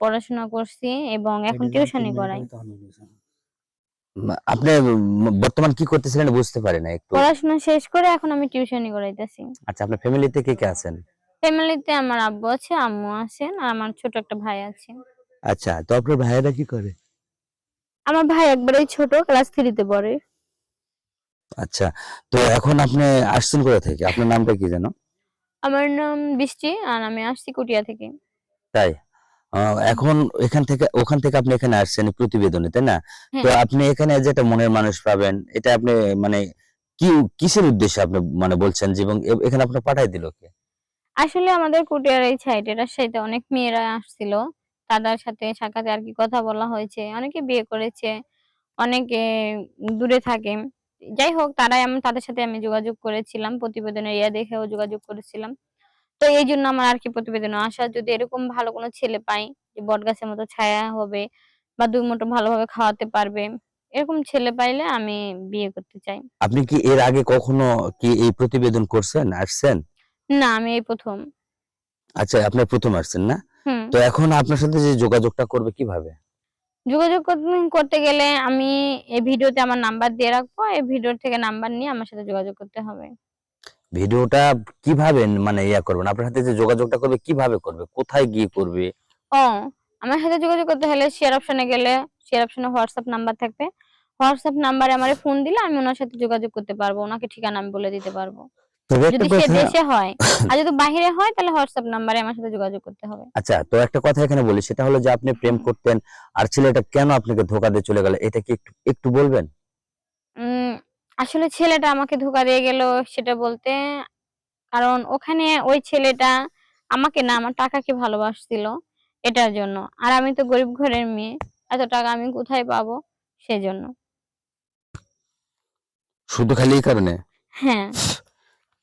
পড়াশোনা করছি এবং এখন টিউশনি করাই। আপনি বর্তমান কি করতেছিলেন বুঝতে পারি না একটু। পড়াশোনা শেষ করে এখন আমি টিউশনি করাইতেছি। আচ্ছা আপনার ফ্যামিলিতে কে কে আছেন? ফ্যামিলিতে আমার আব্বু আছে আম্মু আছেন আর আমার ছোট একটা ভাই আছে। আচ্ছা তো আপনার ভাইয়েরা কি করে? আমার ভাই একবারেই ছোট ক্লাস থ্রিতে পড়ে। আচ্ছা তো এখন আপনি আসছেন কোথা থেকে? আপনার নামটা কি জানো আমার নাম বৃষ্টি আর আমি আসছি কুটিয়া থেকে। তাই? এখন এখান থেকে ওখান থেকে আপনি এখানে আসছেন প্রতিবেদনে তাই না? হ্যাঁ। তো আপনি এখানে যেটা মনের মানুষ পাবেন এটা আপনি মানে কি কিসের উদ্দেশ্যে আপনি মানে বলছেন যে এবং এখানে আপনি পাঠাই দিল কে? আসলে আমাদের কুটিয়ার এই সাইডের সাথে অনেক মেয়েরা আসছিল। তাদের সাথে সাক্ষাতে আর কি কথা বলা হয়েছে। অনেকে বিয়ে করেছে অনেকে দূরে থাকে। যাই হোক তারাই আমি তাদের সাথে আমি যোগাযোগ করেছিলাম প্রতিবেদনের ইয়া দেখেও যোগাযোগ করেছিলাম। তো এই জন্য আমার আর কি প্রতিবেদন আসা যদি এরকম ভালো কোনো ছেলে পাই যে বট গাছের মতো ছায়া হবে বা দুই মুঠো ভালোভাবে খাওয়াতে পারবে এরকম ছেলে পাইলে আমি বিয়ে করতে চাই। আপনি কি এর আগে কখনো কি এই প্রতিবেদন করছেন আসছেন? না আমি এই প্রথম। আচ্ছা আপনি প্রথম আসছেন না? তো এখন আপনার সাথে যে যোগাযোগটা করবে কীভাবে? যোগাযোগ করতে- করতে গেলে আমি এই ভিডিওতে আমার নাম্বার দিয়ে রাখব এই ভিডিও থেকে নাম্বার নিয়ে আমার সাথে যোগাযোগ করতে হবে। ভিডিওটা কীভাবে মানে ইয়া করবেন? আপনার সাথে যে যোগাযোগটা করবে কীভাবে করবে? কোথায় গিয়ে করবে? ও আমার সাথে যোগাযোগ করতে হলে শেয়ার অপশনে গেলে শেয়ার অপশনে হোয়াটসঅ্যাপ নাম্বার থাকবে। হোয়াটসঅ্যাপ নাম্বারে আমারে ফোন দিলে আমি ওনার সাথে যোগাযোগ করতে পারব ওনাকে ঠিকানা আমি বলে দিতে পারব। যদি সে দেশে হয় আর যদি বাইরে হয় তাহলে হোয়াটসঅ্যাপ নাম্বারে আমার সাথে যোগাযোগ করতে হবে। আচ্ছা তো একটা কথা এখানে বলি সেটা হলো যে আপনি প্রেম করতেন আর ছেলেটা কেন আপনাকে ধোকা দিয়ে চলে গেল? এটা কি একটু একটু বলবেন? আসলে ছেলেটা আমাকে ধোকা দিয়ে গেল সেটা বলতে। কারণ ওখানে ওই ছেলেটা আমাকে না আমার টাকাকে ভালোবাসছিল এটার জন্য। আর আমি তো গরিব ঘরের মেয়ে এত টাকা আমি কোথায় পাবো সেজন্য। শুধু খালি এই কারণে? হ্যাঁ।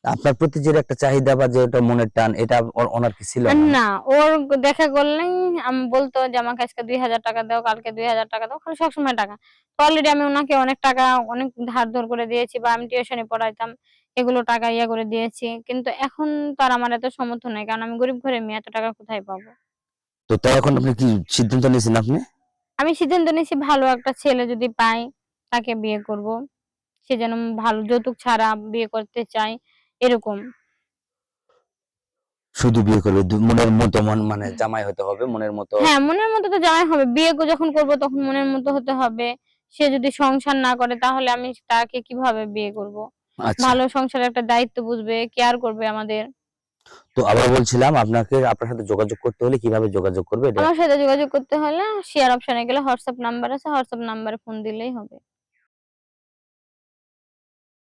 আপনার প্রতি যে একটা চাহিদা বা যে ওটা মনের টান এটা ওনার কি ছিল না? ওর দেখা করলেই আমি বলতো যে আমাকে আজকে দুই হাজার টাকা দাও কালকে দুই হাজার টাকা দাও। খালি সবসময় টাকা। তো অলরেডি আমি ওনাকে অনেক টাকা অনেক ধার ধর করে দিয়েছি বা আমি টিউশনে পড়াইতাম এগুলো টাকা ইয়া করে দিয়েছি। কিন্তু এখন তার আমার এত সমর্থন নেই কারণ আমি গরিব ঘরে মেয়ে এত টাকা কোথায় পাবো? তো তাই এখন আপনি কি সিদ্ধান্ত নিয়েছেন আপনি? আমি সিদ্ধান্ত নিয়েছি ভালো একটা ছেলে যদি পাই তাকে বিয়ে করব। সে যেন ভালো যৌতুক ছাড়া বিয়ে করতে চাই এরকম। শুধু বিয়ে করবে মনের মতো মন মানে জামাই হতে হবে মনের মতো। হ্যাঁ মনের মতো তো জামাই হবে। বিয়ে যখন করব তখন মনের মতো হতে হবে। সে যদি সংসার না করে তাহলে আমি তাকে কীভাবে বিয়ে করব? আচ্ছা। ভালো সংসারের একটা দায়িত্ব বুঝবে কেয়ার করবে আমাদের। তো আবার বলছিলাম আপনাকে আপনার সাথে যোগাযোগ করতে হলে কীভাবে যোগাযোগ করবে আমার সাথে যোগাযোগ করতে হলে শেয়ার অপশনে গেলে হোয়াটসঅ্যাপ নাম্বার আছে হোয়াটসঅ্যাপ নাম্বারে ফোন দিলেই হবে।